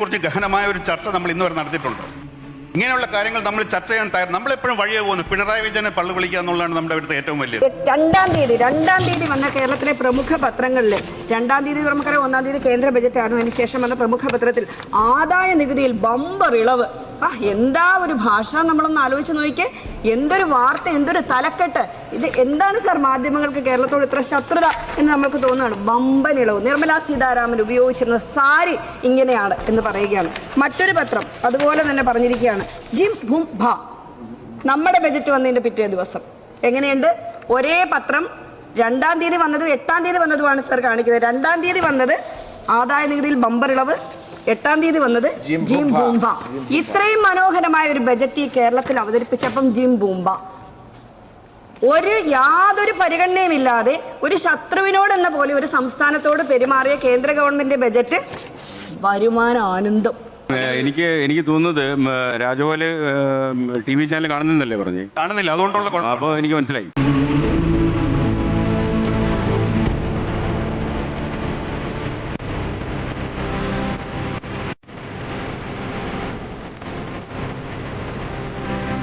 ബജറ്റിനെ കുറിച്ച് ഗഹനമായ ഒരു ചർച്ച നമ്മൾ ഇന്ന് വരെ നടത്തിയിട്ടുണ്ട്. ഇങ്ങനെയുള്ള കാര്യങ്ങൾ നമ്മൾ ചർച്ച ചെയ്യാൻ തയ്യാർ നമ്മളെപ്പോഴും വഴിയെ പോകുന്നു. പിണറായി വിജയനെ പള്ളു വിളിക്കുക എന്നുള്ളതാണ് നമ്മുടെ ഇവിടുത്തെ ഏറ്റവും വലിയ രണ്ടാം തീയതി രണ്ടാം തീയതി വന്ന കേരളത്തിലെ പ്രമുഖ പത്രങ്ങളിൽ രണ്ടാം തീയതി നമുക്കറിയാം ഒന്നാം തീയതി കേന്ദ്ര ബജറ്റ് ആയിരുന്നു അതിനുശേഷം വന്ന പ്രമുഖ പത്രത്തിൽ ആദായ നികുതിയിൽ ബമ്പർ ഇളവ്. ആ എന്താ ഒരു ഭാഷ? നമ്മളൊന്ന് ആലോചിച്ച് നോക്കിയേ എന്തൊരു വാർത്ത എന്തൊരു തലക്കെട്ട്. ഇത് എന്താണ് സർ മാധ്യമങ്ങൾക്ക് കേരളത്തോട് ഇത്ര ശത്രുത എന്ന് നമ്മൾക്ക് തോന്നുകയാണ്? വമ്പൻ ഇളവ്. നിർമ്മല സീതാരാമൻ ഉപയോഗിച്ചിരുന്ന സാരി ഇങ്ങനെയാണ് എന്ന് പറയുകയാണ്. മറ്റൊരു പത്രം അതുപോലെ തന്നെ പറഞ്ഞിരിക്കുകയാണ്. ജിം ഭും ഭ. നമ്മുടെ ബജറ്റ് വന്നതിന്റെ പിറ്റേ ദിവസം. എങ്ങനെയുണ്ട്? ഒരേ പത്രം രണ്ടാം തീയതി വന്നതും എട്ടാം തീയതി വന്നതുമാണ് സർ കാണിക്കുന്നത്. രണ്ടാം തീയതി വന്നത് ആദായ നികുതിയിൽ ബമ്പർ ഇളവ് എട്ടാം തീയതി വന്നത് ജിം ബൂംബ. ഇത്രയും മനോഹരമായ ഒരു ബജറ്റ് ഈ കേരളത്തിൽ അവതരിപ്പിച്ചപ്പം ജിം ബൂംബ. ഒരു യാതൊരു പരിഗണനയും ഇല്ലാതെ ഒരു ശത്രുവിനോട് എന്ന പോലെ ഒരു സംസ്ഥാനത്തോട് പെരുമാറിയ കേന്ദ്ര ഗവൺമെന്റ് ബജറ്റ് വരുമാന ആനന്ദം. എനിക്ക് എനിക്ക് തോന്നുന്നത് രാജപോലെ ടി വി ചാനൽ കാണുന്നില്ലേ പറഞ്ഞു? കാണുന്നില്ല അതുകൊണ്ടുള്ള അപ്പോൾ എനിക്ക് മനസ്സിലായി.